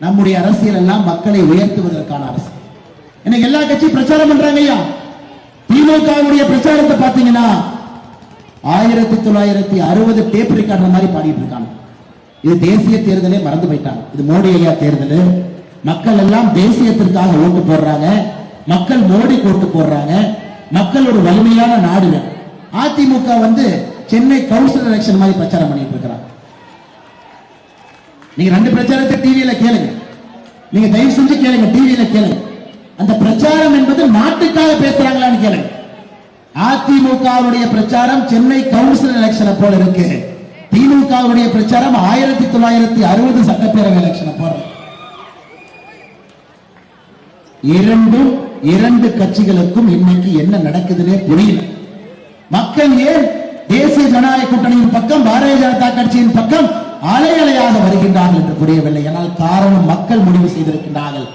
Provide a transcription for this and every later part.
நம்முடைய அரசியல் எல்லாம் மக்களை உயர்த்துவதற்கான அரசு எனக்கு எல்லா கட்சியும் பிரச்சாரம் பண்றாங்க ஐயா. திமுகவுடைய பிரச்சாரத்தை பாத்தீங்கன்னா ஆயிரத்தி தொள்ளாயிரத்தி அறுபது டேப் ரெக்கார்டர் மாதிரி பாடிட்டு இருக்காங்க. இது தேசிய தேர்தலே மறந்து போயிட்டாங்க. இது மோடி ஐயா தேர்தல். மக்கள் எல்லாம் தேசியத்திற்காக ஓட்டு போடுறாங்க. மக்கள் மோடி ஓட்டு போடுறாங்க. மக்கள் ஒரு வலிமையான நாடு அதிமுக வந்து சென்னை கவுன்சில் எலெக்ஷன் மாதிரி பிரச்சாரம் பண்ணிட்டு இருக்கிறாங்க. நீங்க ரெண்டு பிரச்சாரத்தை டிவியில கேளுங்க. நீங்க தயவு செஞ்சு கேளுங்க டிவியில கேளுங்க. அந்த பிரச்சாரம் என்பது நாட்டுக்காக பேசுறாங்களான்னு கேளுங்க. அதிமுகவுடைய பிரச்சாரம் சென்னை கவுன்சில் எலெக்ஷனை போல இருக்கு. திமுகவுடைய பிரச்சாரம் ஆயிரத்தி தொள்ளாயிரத்தி அறுபது சட்டப்பேரவை எலெக்ஷனை போல. இரண்டும் இரண்டு கட்சிகளுக்கும் இன்னைக்கு என்ன நடக்குதுன்னே புரியல. மக்கள் ஏன் தேசிய ஜனநாயக கூட்டணியின் பக்கம் பாரதிய ஜனதா கட்சியின் பக்கம் அலை அலையாக வருகின்றார்கள் என்று புரியவில்லை. ஆனால் காரணம் மக்கள் முடிவு செய்திருக்கின்றார்கள்.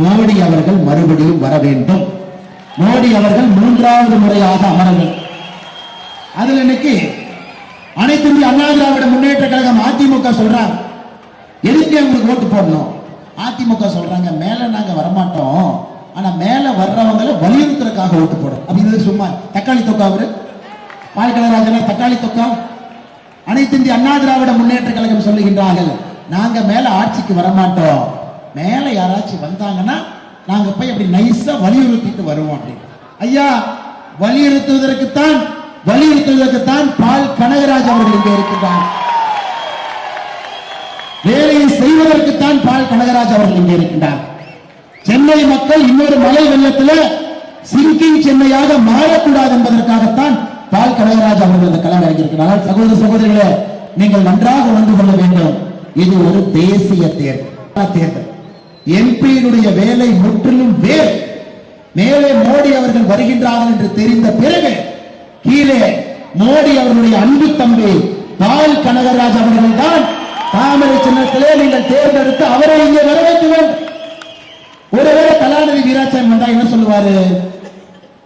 மோடி அவர்கள் மறுபடியும் வர வேண்டும். மோடி அவர்கள் மூன்றாவது முறையாக அமர வேண்டும். இன்னைக்கு அனைத்து இந்திய அண்ணா திராவிட முன்னேற்ற கழகம் அதிமுக சொல்றாங்க. எதுக்கு உங்களுக்கு ஓட்டு போடணும்? அதிமுக சொல்றாங்க மேல நாங்க வரமாட்டோம். ஆனா மேல வர்றவங்களை வலியுறுத்துறதுக்காக ஓட்டு போடும் அப்படின்னு சும்மா தக்காளி தொக்கா அவரு? பால்கலராஜன தக்காளி தொக்கா? அனைத்து இந்திய அண்ணா திராவிட முன்னேற்ற கழகம் சொல்லுகின்றார்கள் நாங்க மேல ஆட்சிக்கு வரமாட்டோம். மேல யாராச்சும் வந்தாங்கன்னா நாங்க போய் அப்படி நைஸா வலியுறுத்திட்டு வருவோம் அப்படின்னு. ஐயா வலியுறுத்துவதற்குத்தான் வலியுறுத்துவதற்குத்தான் பால் கனகராஜ் அவர்கள் இங்கே இருக்கிறார் வேலையை செய்வதற்குத்தான் பால் கனகராஜ் அவர்கள் இங்கே இருக்கின்றார். சென்னை மக்கள் இன்னொரு மழை வெள்ளத்துல சிங்கிங் சென்னையாக மாறக்கூடாது என்பதற்கு அவர்கள் சகோதர சகோதரிகளே நீங்கள் நன்றாக உணர்ந்து கொள்ள வேண்டும். இது ஒரு தேசிய தேர்தல். தேர்தல். எம்பியினுடைய வேலை முற்றிலும் வேறு. மேலே மோடி அவர்கள் வருகின்றார்கள் என்று தெரிந்த பிறகு கீழே மோடி அவர்களுடைய அன்பு தம்பி பால் கனகராஜ் அவர்கள் தான் தாமரை சின்னத்திலே நீங்கள் தேர்ந்தெடுத்து அவரை இங்கே வரவேற்க வேண்டும் ஒருவேளை கலாநிதி வீராசாமி வந்தா என்ன சொல்லுவாரு?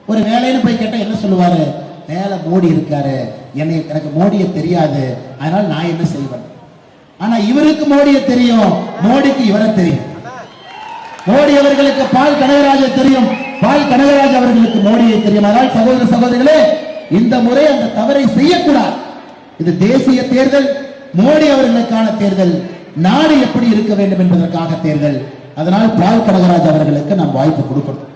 ஒரு வேலைன்னு போய் கேட்டா என்ன சொல்லுவாரு? மேல மோடி இருக்காரு. என்னை எனக்கு மோடியை தெரியாது. அதனால நான் என்ன செய்வேன்? ஆனா இவருக்கு மோடியை தெரியும். மோடிக்கு இவரை தெரியும். மோடி அவர்களுக்கு பால் கனகராஜ தெரியும். பால் கனகராஜ் அவர்களுக்கு மோடியை தெரியும். அதனால் சகோதர சகோதரிகளே இந்த முறை அந்த தவறை செய்யக்கூடாது. இது தேசிய தேர்தல் மோடி அவர்களுக்கான தேர்தல். நாடு எப்படி இருக்க வேண்டும் என்பதற்காக தேர்தல். அதனால் பால் கனகராஜ் அவர்களுக்கு நாம் வாய்ப்பு கொடுக்கணும்.